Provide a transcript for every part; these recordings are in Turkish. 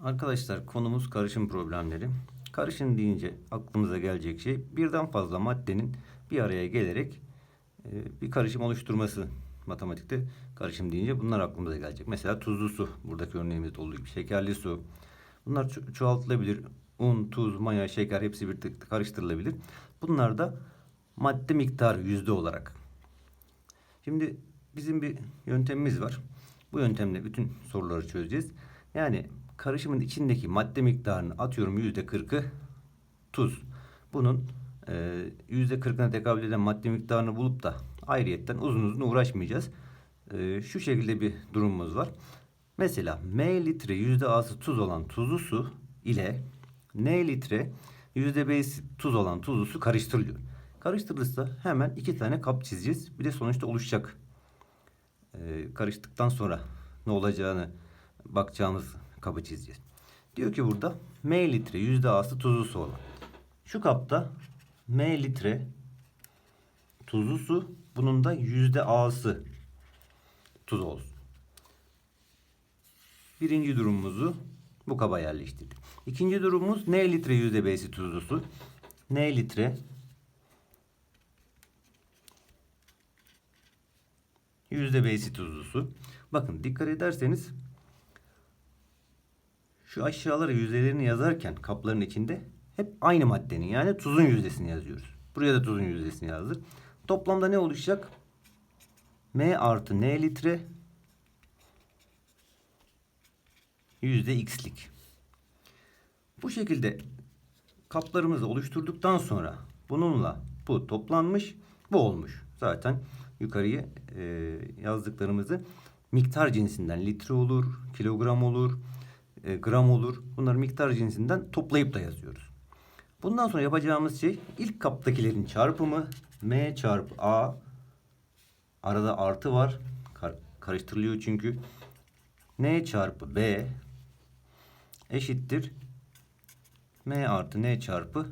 Arkadaşlar konumuz karışım problemleri. Karışım deyince aklımıza gelecek şey birden fazla maddenin bir araya gelerek e, bir karışım oluşturması. Matematikte karışım deyince bunlar aklımıza gelecek. Mesela tuzlu su. Buradaki örneğimizde olduğu gibi. Şekerli su. Bunlar ço- çoğaltılabilir. Un, tuz, maya, şeker hepsi birlikte karıştırılabilir. Bunlar da madde miktarı yüzde olarak. Şimdi bizim bir yöntemimiz var. Bu yöntemle bütün soruları çözeceğiz. Yani karışımın içindeki madde miktarını atıyorum yüzde kırkı tuz. Bunun e, yüzde kırkına tekabül eden madde miktarını bulup da ayrıyetten uzun uzun uğraşmayacağız. E, şu şekilde bir durumumuz var. Mesela M litre yüzde A'sı tuz olan tuzlu su ile N litre yüzde B'si tuz olan tuzlu su karıştırılıyor. Karıştırılırsa hemen iki tane kap çizeceğiz. Bir de sonuçta oluşacak e, karıştıktan sonra ne olacağını bakacağımız kabı çizeceğiz. Diyor ki burada M litre yüzde A'sı tuzlu su olan. Şu kapta M litre tuzlu su bunun da yüzde A'sı tuz olsun. Birinci durumumuzu bu kaba yerleştirdik. İkinci durumumuz N litre yüzde B'si tuzlu su. N litre yüzde B'si tuzlu su. Bakın dikkat ederseniz şu aşağılara yüzdelerini yazarken kapların içinde hep aynı maddenin yani tuzun yüzdesini yazıyoruz. Buraya da tuzun yüzdesini yazdık. Toplamda ne oluşacak? M artı N litre yüzde x'lik. Bu şekilde kaplarımızı oluşturduktan sonra bununla bu toplanmış, bu olmuş. Zaten yukarıya e, yazdıklarımızı miktar cinsinden litre olur, kilogram olur, e, gram olur. Bunları miktar cinsinden toplayıp da yazıyoruz. Bundan sonra yapacağımız şey ilk kaptakilerin çarpımı m çarpı a arada artı var. Kar- karıştırılıyor çünkü. n çarpı b eşittir m artı n çarpı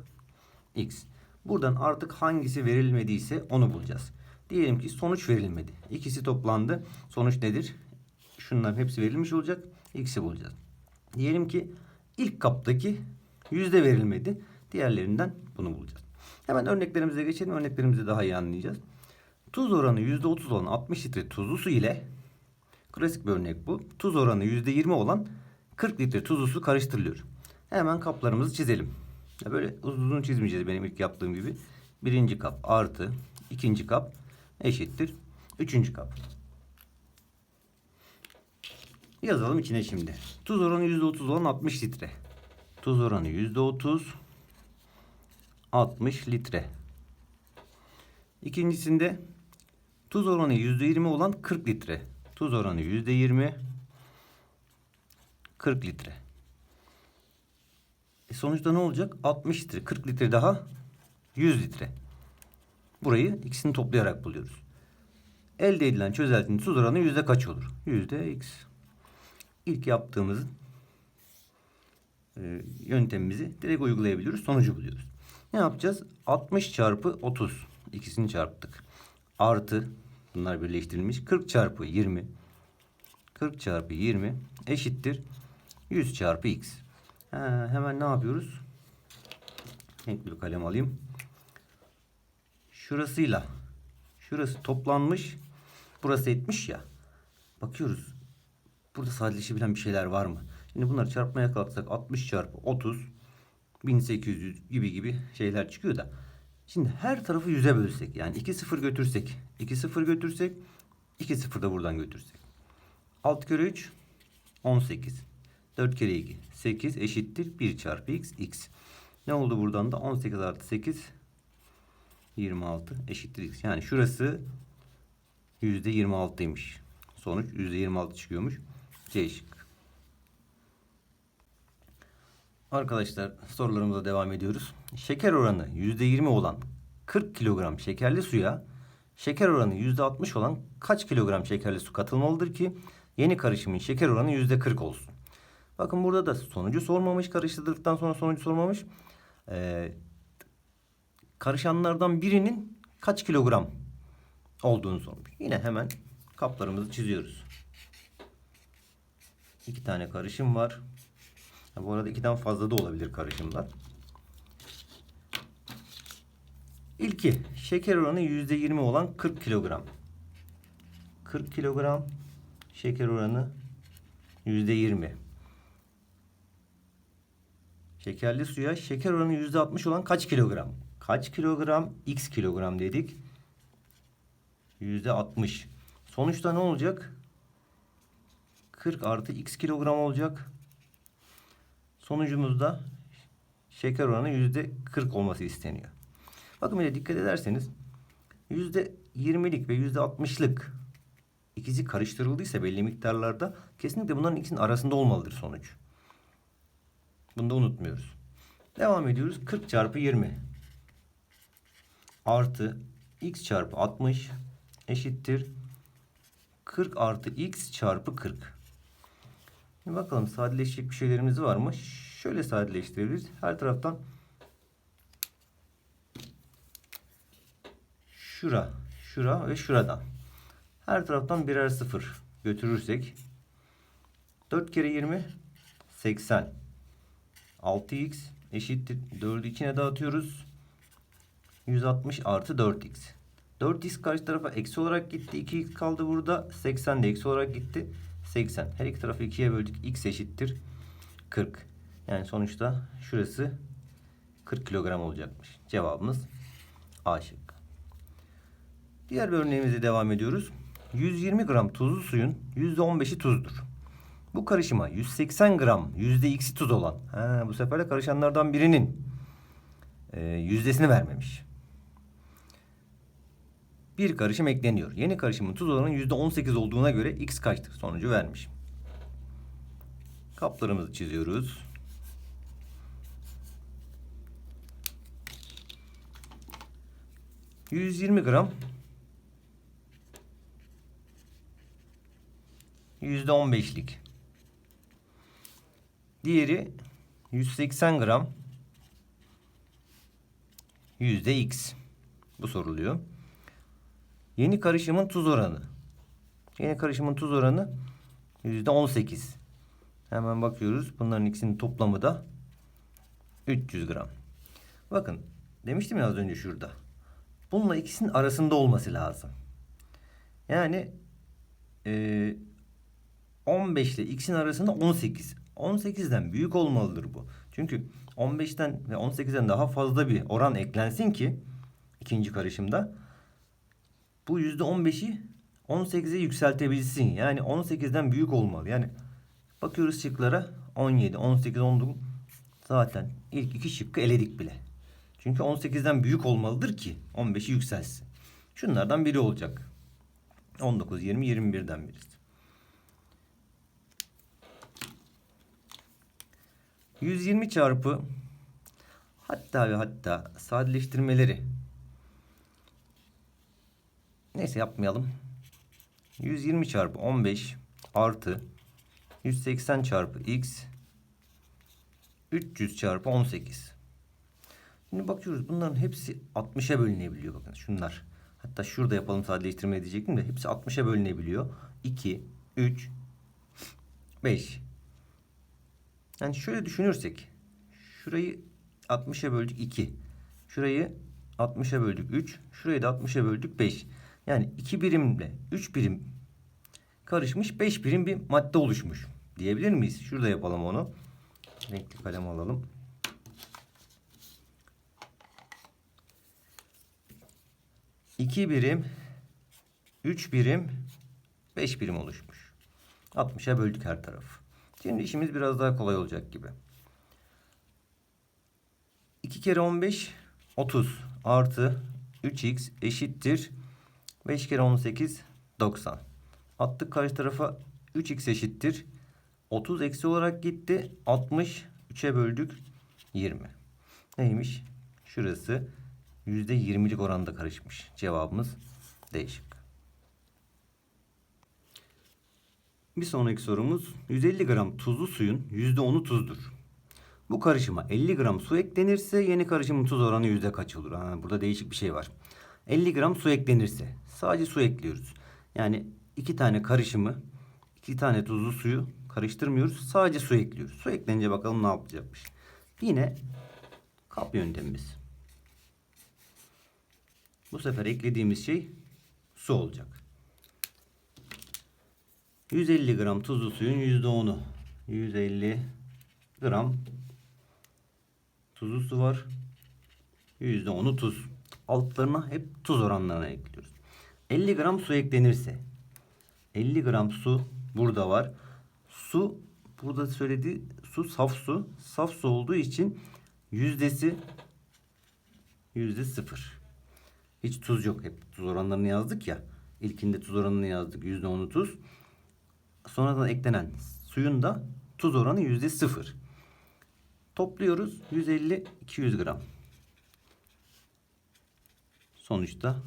x. Buradan artık hangisi verilmediyse onu bulacağız. Diyelim ki sonuç verilmedi. İkisi toplandı. Sonuç nedir? Şunların hepsi verilmiş olacak. X'i bulacağız. Diyelim ki ilk kaptaki yüzde verilmedi. Diğerlerinden bunu bulacağız. Hemen örneklerimize geçelim. Örneklerimizi daha iyi anlayacağız. Tuz oranı yüzde otuz olan 60 litre tuzlu su ile klasik bir örnek bu. Tuz oranı yüzde yirmi olan 40 litre tuzlu su karıştırılıyor. Hemen kaplarımızı çizelim. Böyle uzun uzun çizmeyeceğiz benim ilk yaptığım gibi. Birinci kap artı ikinci kap eşittir. Üçüncü kap. Yazalım içine şimdi. Tuz oranı %30 olan 60 litre. Tuz oranı %30 60 litre. İkincisinde tuz oranı %20 olan 40 litre. Tuz oranı %20 40 litre. E sonuçta ne olacak? 60 litre, 40 litre daha 100 litre. Burayı ikisini toplayarak buluyoruz. Elde edilen çözeltinin tuz oranı yüzde kaç olur? Yüzde x. İlk yaptığımız e, yöntemimizi direkt uygulayabiliyoruz. Sonucu buluyoruz. Ne yapacağız? 60 çarpı 30. İkisini çarptık. Artı bunlar birleştirilmiş. 40 çarpı 20. 40 çarpı 20 eşittir 100 çarpı x. Ha, hemen ne yapıyoruz? Renkli bir kalem alayım. Şurasıyla şurası toplanmış. Burası etmiş ya. Bakıyoruz. Burada sadeleşebilen bir şeyler var mı? Şimdi bunları çarpmaya kalksak 60 çarpı 30 1800 gibi gibi şeyler çıkıyor da. Şimdi her tarafı 100'e bölsek yani 2 sıfır götürsek 2 sıfır götürsek 2 sıfır da buradan götürsek. 6 kere 3 18. 4 kere 2 8 eşittir 1 çarpı x x. Ne oldu buradan da 18 artı 8 26 eşittir x. Yani şurası %26'ymış. Sonuç %26 çıkıyormuş. C şıkkı. Arkadaşlar sorularımıza devam ediyoruz. Şeker oranı %20 olan 40 kilogram şekerli suya şeker oranı %60 olan kaç kilogram şekerli su katılmalıdır ki yeni karışımın şeker oranı %40 olsun? Bakın burada da sonucu sormamış. Karıştırdıktan sonra sonucu sormamış. Ee, karışanlardan birinin kaç kilogram olduğunu sormuş. Yine hemen kaplarımızı çiziyoruz. İki tane karışım var. Bu arada 2'den fazla da olabilir karışımlar. İlki şeker oranı %20 olan 40 kilogram. 40 kilogram şeker oranı %20. Şekerli suya şeker oranı %60 olan kaç kilogram? Kaç kilogram? X kilogram dedik. %60. Sonuçta ne olacak? 40 artı X kilogram olacak. Sonucumuzda şeker oranı %40 olması isteniyor. Bakın bir de dikkat ederseniz %20'lik ve %60'lık ikisi karıştırıldıysa belli miktarlarda kesinlikle bunların ikisinin arasında olmalıdır sonuç. Bunu da unutmuyoruz. Devam ediyoruz. 40 çarpı 20 artı x çarpı 60 eşittir 40 artı x çarpı 40. Şimdi bakalım sadeleşecek bir şeylerimiz var mı? Şöyle sadeleştirebiliriz. Her taraftan şura, şura ve şuradan. Her taraftan birer sıfır götürürsek 4 kere 20 80 6x eşittir 4'ü içine dağıtıyoruz. 160 artı 4x. 4x karşı tarafa eksi olarak gitti. 2x kaldı burada. 80 de eksi olarak gitti. 80. Her iki tarafı 2'ye böldük. x eşittir 40. Yani sonuçta şurası 40 kilogram olacakmış. Cevabımız A şıkkı. Diğer bir örneğimize devam ediyoruz. 120 gram tuzlu suyun %15'i tuzdur. Bu karışıma 180 gram %x'i tuz olan, ha, bu sefer de karışanlardan birinin e, yüzdesini vermemiş. Bir karışım ekleniyor. Yeni karışımın tuz oranı %18 olduğuna göre x kaçtır sonucu vermiş. Kaplarımızı çiziyoruz. ...120 gram... %15'lik. Diğeri 180 gram yüzde x. Bu soruluyor. Yeni karışımın tuz oranı. Yeni karışımın tuz oranı yüzde 18. Hemen bakıyoruz. Bunların ikisinin toplamı da 300 gram. Bakın demiştim ya az önce şurada. Bununla ikisinin arasında olması lazım. Yani e, 15 ile x'in arasında 18. 18'den büyük olmalıdır bu. Çünkü 15'ten ve 18'den daha fazla bir oran eklensin ki ikinci karışımda bu %15'i 18'e yükseltebilsin. Yani 18'den büyük olmalı. Yani bakıyoruz şıklara 17, 18, 19 zaten ilk iki şıkkı eledik bile. Çünkü 18'den büyük olmalıdır ki 15'i yükselsin. Şunlardan biri olacak. 19, 20, 21'den birisi. 120 çarpı hatta ve hatta sadeleştirmeleri neyse yapmayalım. 120 çarpı 15 artı 180 çarpı x 300 çarpı 18. Şimdi bakıyoruz bunların hepsi 60'a bölünebiliyor bakın şunlar. Hatta şurada yapalım sadeleştirme diyecektim de hepsi 60'a bölünebiliyor. 2, 3, 5. Yani şöyle düşünürsek. Şurayı 60'a böldük 2. Şurayı 60'a böldük 3. Şurayı da 60'a böldük 5. Yani 2 birimle 3 birim karışmış 5 birim bir madde oluşmuş. Diyebilir miyiz? Şurada yapalım onu. Renkli kalem alalım. İki birim, üç birim, beş birim oluşmuş. 60'a böldük her tarafı. Şimdi işimiz biraz daha kolay olacak gibi. 2 kere 15 30 artı 3x eşittir 5 kere 18 90. Attık karşı tarafa 3x eşittir 30 eksi olarak gitti 60 3'e böldük 20. Neymiş? Şurası %20'lik oranda karışmış. Cevabımız değişik. Bir sonraki sorumuz 150 gram tuzlu suyun %10'u tuzdur. Bu karışıma 50 gram su eklenirse yeni karışımın tuz oranı yüzde kaç olur? Ha, burada değişik bir şey var. 50 gram su eklenirse sadece su ekliyoruz. Yani iki tane karışımı iki tane tuzlu suyu Karıştırmıyoruz. Sadece su ekliyoruz. Su eklenince bakalım ne yapacakmış. Yine kap yöntemimiz. Bu sefer eklediğimiz şey su olacak. 150 gram tuzlu suyun %10'u. 150 gram tuzlu su var. %10'u tuz. Altlarına hep tuz oranlarına ekliyoruz. 50 gram su eklenirse 50 gram su burada var. Su burada söylediği su saf su. Saf su olduğu için yüzdesi yüzde sıfır. Hiç tuz yok. Hep tuz oranlarını yazdık ya. İlkinde tuz oranını yazdık. Yüzde onu tuz. Sonradan eklenen suyun da tuz oranı yüzde sıfır. Topluyoruz. 150-200 gram. Sonuçta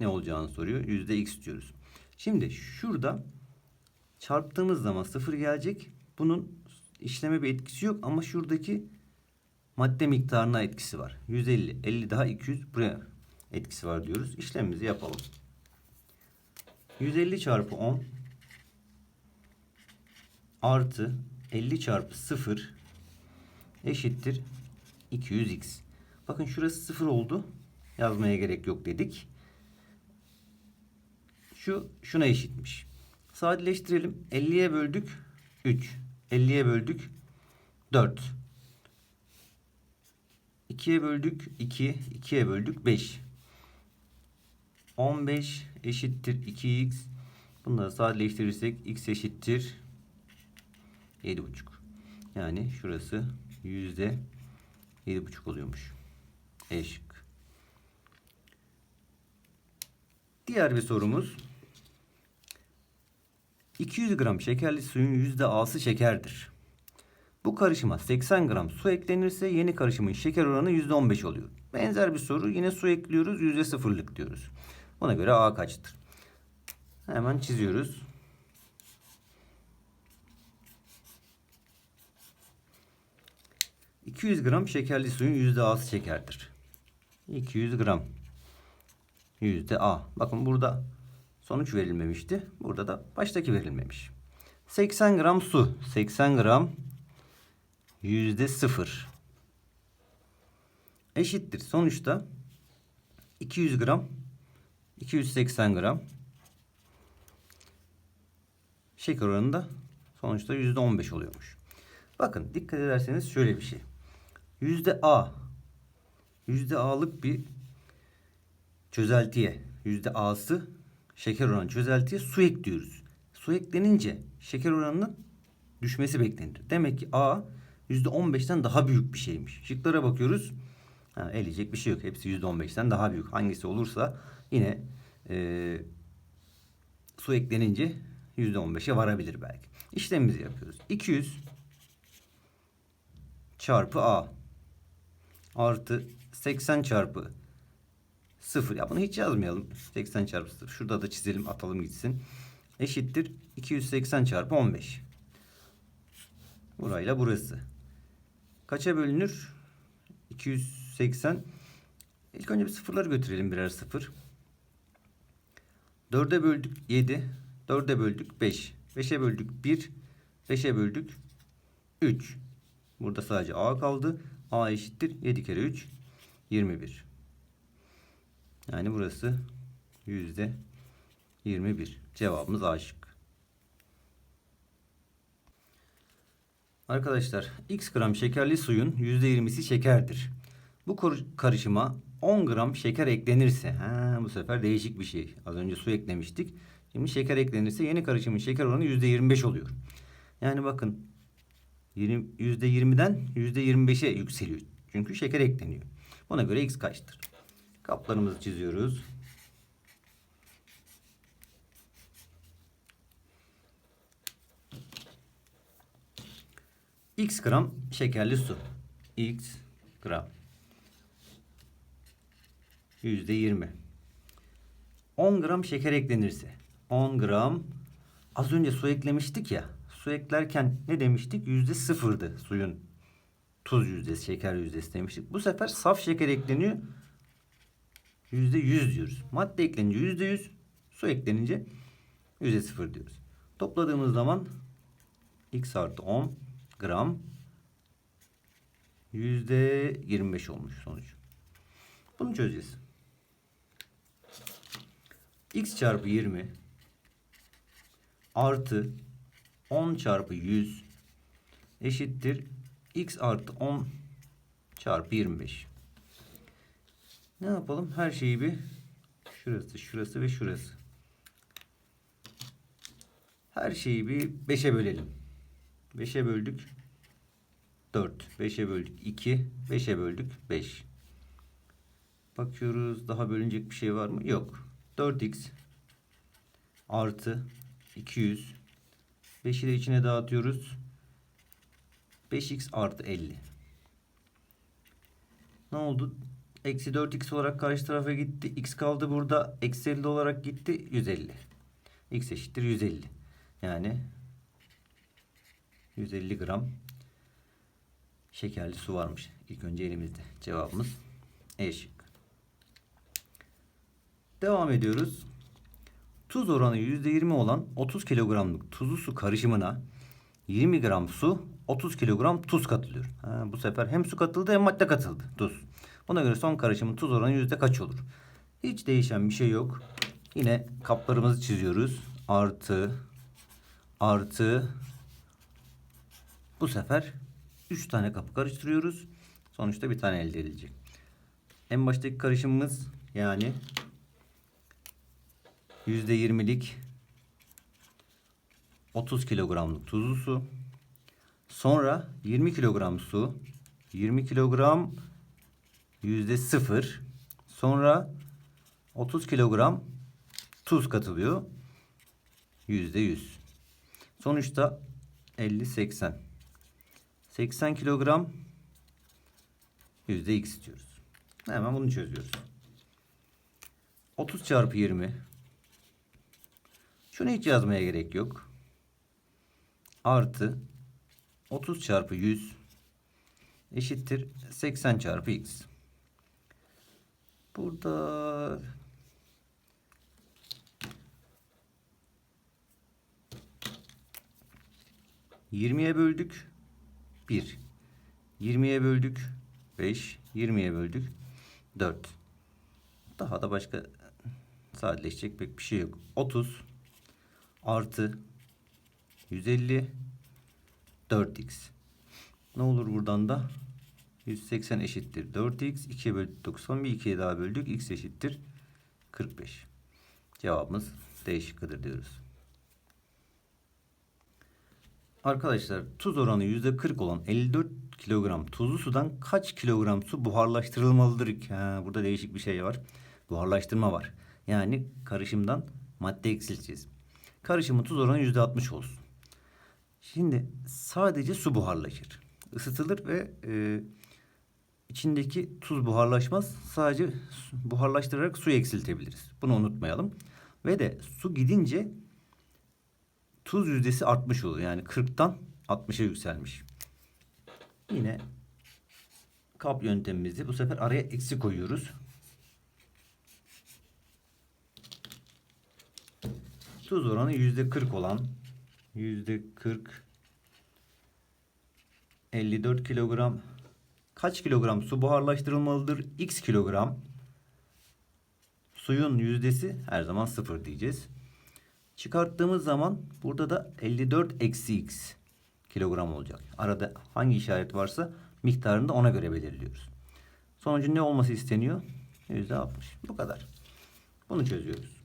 ne olacağını soruyor. Yüzde x diyoruz. Şimdi şurada çarptığımız zaman sıfır gelecek. Bunun işleme bir etkisi yok ama şuradaki madde miktarına etkisi var. 150, 50 daha 200 buraya etkisi var diyoruz. İşlemimizi yapalım. 150 çarpı 10 artı 50 çarpı 0 eşittir 200x. Bakın şurası 0 oldu. Yazmaya gerek yok dedik. Şu şuna eşitmiş. Sadeleştirelim. 50'ye böldük 3. 50'ye böldük 4. 2'ye böldük 2. 2'ye böldük 5. 15 eşittir 2x. Bunları sadeleştirirsek x eşittir 7,5. Yani şurası yüzde 7,5 oluyormuş. E şık. Diğer bir sorumuz. 200 gram şekerli suyun A'sı şekerdir. Bu karışıma 80 gram su eklenirse yeni karışımın şeker oranı yüzde 15 oluyor. Benzer bir soru yine su ekliyoruz yüzde sıfırlık diyoruz. Buna göre A kaçtır? Hemen çiziyoruz. ...200 gram şekerli suyun yüzde A'sı şekerdir. 200 gram. Yüzde A. Bakın burada sonuç verilmemişti. Burada da baştaki verilmemiş. 80 gram su. 80 gram yüzde sıfır. Eşittir. Sonuçta 200 gram 280 gram şeker oranında sonuçta yüzde 15 oluyormuş. Bakın dikkat ederseniz şöyle bir şey. Yüzde A yüzde A'lık bir çözeltiye yüzde A'sı şeker oranı çözeltiye su ekliyoruz. Su eklenince şeker oranının düşmesi beklenir. Demek ki A yüzde 15'ten daha büyük bir şeymiş. Şıklara bakıyoruz. Ha, eleyecek bir şey yok. Hepsi yüzde 15'ten daha büyük. Hangisi olursa yine e, su eklenince yüzde 15'e varabilir belki. İşlemimizi yapıyoruz. 200 çarpı A artı 80 çarpı 0. Ya bunu hiç yazmayalım. 80 çarpı 0. Şurada da çizelim atalım gitsin. Eşittir 280 çarpı 15. Burayla burası. Kaça bölünür? 280. İlk önce bir sıfırları götürelim birer sıfır. 4'e böldük 7. 4'e böldük 5. 5'e böldük 1. 5'e böldük 3. Burada sadece A kaldı. A eşittir 7 kere 3 21. Yani burası yüzde 21. Cevabımız A şık. Arkadaşlar x gram şekerli suyun %20'si şekerdir. Bu karışıma 10 gram şeker eklenirse ha, bu sefer değişik bir şey. Az önce su eklemiştik. Şimdi şeker eklenirse yeni karışımın şeker oranı %25 oluyor. Yani bakın %20'den %25'e yükseliyor. Çünkü şeker ekleniyor. Buna göre x kaçtır? Kaplarımızı çiziyoruz. X gram şekerli su. X gram. Yüzde yirmi. 10 gram şeker eklenirse. 10 gram. Az önce su eklemiştik ya. Su eklerken ne demiştik? Yüzde sıfırdı suyun. Tuz yüzdesi, şeker yüzdesi demiştik. Bu sefer saf şeker ekleniyor. Yüzde yüz diyoruz. Madde eklenince yüzde yüz. Su eklenince yüzde sıfır diyoruz. Topladığımız zaman x artı 10 gram yüzde 25 olmuş sonuç. Bunu çözeceğiz. x çarpı 20 artı 10 çarpı 100 eşittir x artı 10 çarpı 25. Ne yapalım? Her şeyi bir şurası, şurası ve şurası. Her şeyi bir 5'e bölelim. 5'e böldük 4. 5'e böldük 2. 5'e böldük 5. Bakıyoruz daha bölünecek bir şey var mı? Yok. 4x artı 200 5'i de içine dağıtıyoruz. 5x artı 50. Ne oldu? Eksi 4x olarak karşı tarafa gitti. x kaldı burada. Eksi 50 olarak gitti. 150. x eşittir 150. Yani 150 gram şekerli su varmış. İlk önce elimizde. Cevabımız E şıkkı. Devam ediyoruz. Tuz oranı %20 olan 30 kilogramlık tuzlu su karışımına 20 gram su 30 kilogram tuz katılıyor. Ha, bu sefer hem su katıldı hem madde katıldı. Tuz. Buna göre son karışımın tuz oranı yüzde kaç olur? Hiç değişen bir şey yok. Yine kaplarımızı çiziyoruz. Artı artı bu sefer 3 tane kapı karıştırıyoruz. Sonuçta bir tane elde edilecek. En baştaki karışımımız yani %20'lik 30 kilogramlık tuzlu su. Sonra 20 kilogram su. 20 kilogram yüzde sıfır. Sonra 30 kilogram tuz katılıyor. Yüzde yüz. Sonuçta 50 80. 80 kilogram yüzde x istiyoruz. Hemen bunu çözüyoruz. 30 çarpı 20 şunu hiç yazmaya gerek yok. Artı 30 çarpı 100 eşittir 80 çarpı x. Burada Yirmiye böldük. 1. 20'ye böldük. 5. 20'ye böldük. 4. Daha da başka sadeleşecek pek bir şey yok. 30 artı 150 4x. Ne olur buradan da 180 eşittir 4x. 2'ye böldük 90. Bir 2'ye daha böldük. x eşittir 45. Cevabımız D şıkkıdır diyoruz. Arkadaşlar tuz oranı %40 olan 54 kilogram tuzlu sudan kaç kilogram su buharlaştırılmalıdır? Ha, burada değişik bir şey var. Buharlaştırma var. Yani karışımdan madde eksilteceğiz. Karışımın tuz oranı %60 olsun. Şimdi sadece su buharlaşır. Isıtılır ve e, içindeki tuz buharlaşmaz. Sadece buharlaştırarak suyu eksiltebiliriz. Bunu unutmayalım. Ve de su gidince tuz yüzdesi artmış oluyor. Yani 40'tan 60'a yükselmiş. Yine kap yöntemimizi bu sefer araya eksi koyuyoruz. Tuz oranı yüzde 40 olan yüzde 40 54 kilogram kaç kilogram su buharlaştırılmalıdır? X kilogram suyun yüzdesi her zaman sıfır diyeceğiz. Çıkarttığımız zaman burada da 54 eksi x kilogram olacak. Arada hangi işaret varsa miktarını da ona göre belirliyoruz. Sonucun ne olması isteniyor? %60. Bu kadar. Bunu çözüyoruz.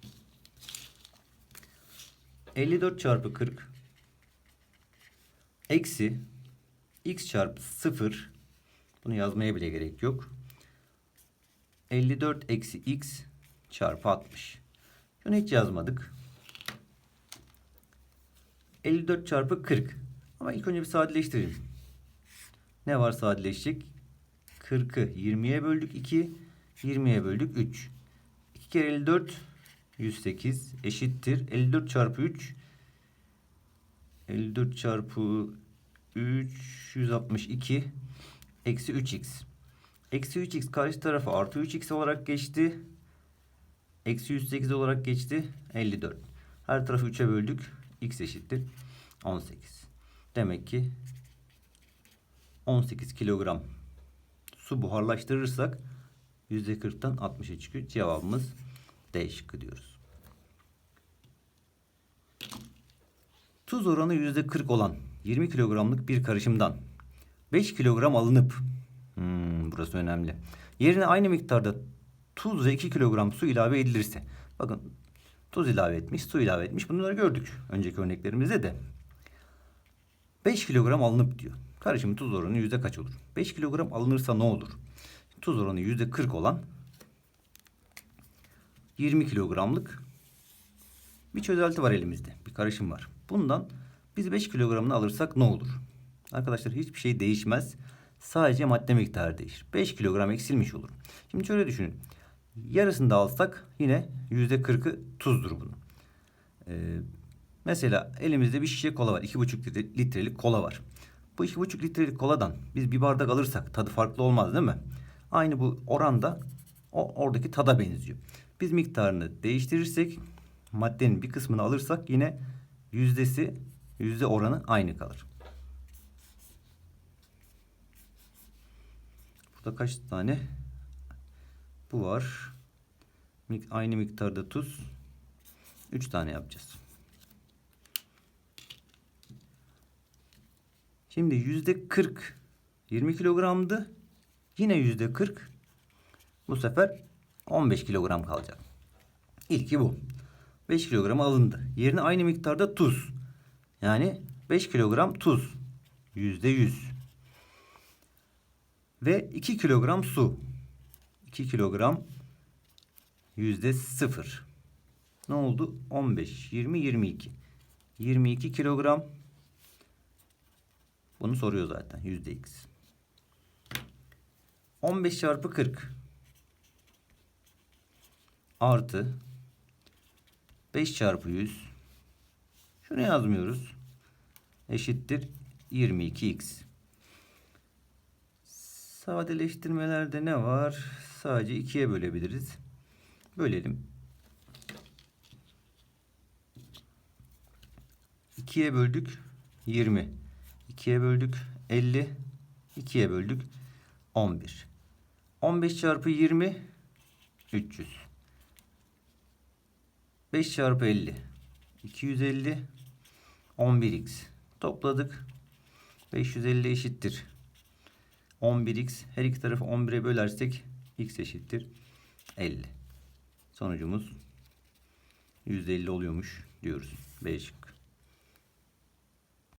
54 çarpı 40 eksi x çarpı 0 bunu yazmaya bile gerek yok. 54 eksi x çarpı 60. Şunu hiç yazmadık. 54 çarpı 40. Ama ilk önce bir sadeleştirelim. Ne var sadeleşecek? 40'ı 20'ye böldük 2. 20'ye böldük 3. 2 kere 54 108 eşittir. 54 çarpı 3 54 çarpı 3 162 eksi 3x. Eksi 3x karşı tarafa artı 3x olarak geçti. Eksi 108 olarak geçti. 54. Her tarafı 3'e böldük x eşittir 18. Demek ki 18 kilogram su buharlaştırırsak %40'tan 60'a çıkıyor. Cevabımız D şıkkı diyoruz. Tuz oranı %40 olan 20 kilogramlık bir karışımdan 5 kilogram alınıp hmm, burası önemli. Yerine aynı miktarda tuz ve 2 kilogram su ilave edilirse bakın tuz ilave etmiş, su ilave etmiş. Bunları gördük önceki örneklerimizde de. 5 kilogram alınıp diyor. Karışımın tuz oranı yüzde kaç olur? 5 kilogram alınırsa ne olur? Tuz oranı yüzde 40 olan 20 kilogramlık bir çözelti var elimizde. Bir karışım var. Bundan biz 5 kilogramını alırsak ne olur? Arkadaşlar hiçbir şey değişmez. Sadece madde miktarı değişir. 5 kilogram eksilmiş olur. Şimdi şöyle düşünün. Yarısını da alsak yine %40'ı tuzdur bunun. Ee, mesela elimizde bir şişe kola var. 2,5 litre, litrelik kola var. Bu 2,5 litrelik koladan biz bir bardak alırsak tadı farklı olmaz değil mi? Aynı bu oranda o oradaki tada benziyor. Biz miktarını değiştirirsek maddenin bir kısmını alırsak yine yüzdesi yüzde oranı aynı kalır. Burada kaç tane bu var? Aynı miktarda tuz. 3 tane yapacağız. Şimdi yüzde 40 20 kilogramdı. Yine yüzde 40 bu sefer 15 kilogram kalacak. İlki bu. 5 kilogram alındı. Yerine aynı miktarda tuz. Yani 5 kilogram tuz. Yüzde 100. Ve 2 kilogram su. 2 kilogram yüzde 0. Ne oldu? 15, 20, 22. 22 kilogram. Bunu soruyor zaten. Yüzde x. 15 çarpı 40 artı 5 çarpı 100 şunu yazmıyoruz. Eşittir 22x. Sadeleştirmelerde ne var? Sadece 2'ye bölebiliriz. Bölelim. 2'ye böldük 20. 2'ye böldük 50. 2'ye böldük 11. 15 çarpı 20 300. 5 çarpı 50 250 11x topladık. 550 eşittir. 11x her iki tarafı 11'e bölersek x eşittir 50. Sonucumuz %50 oluyormuş diyoruz. B şıkkı.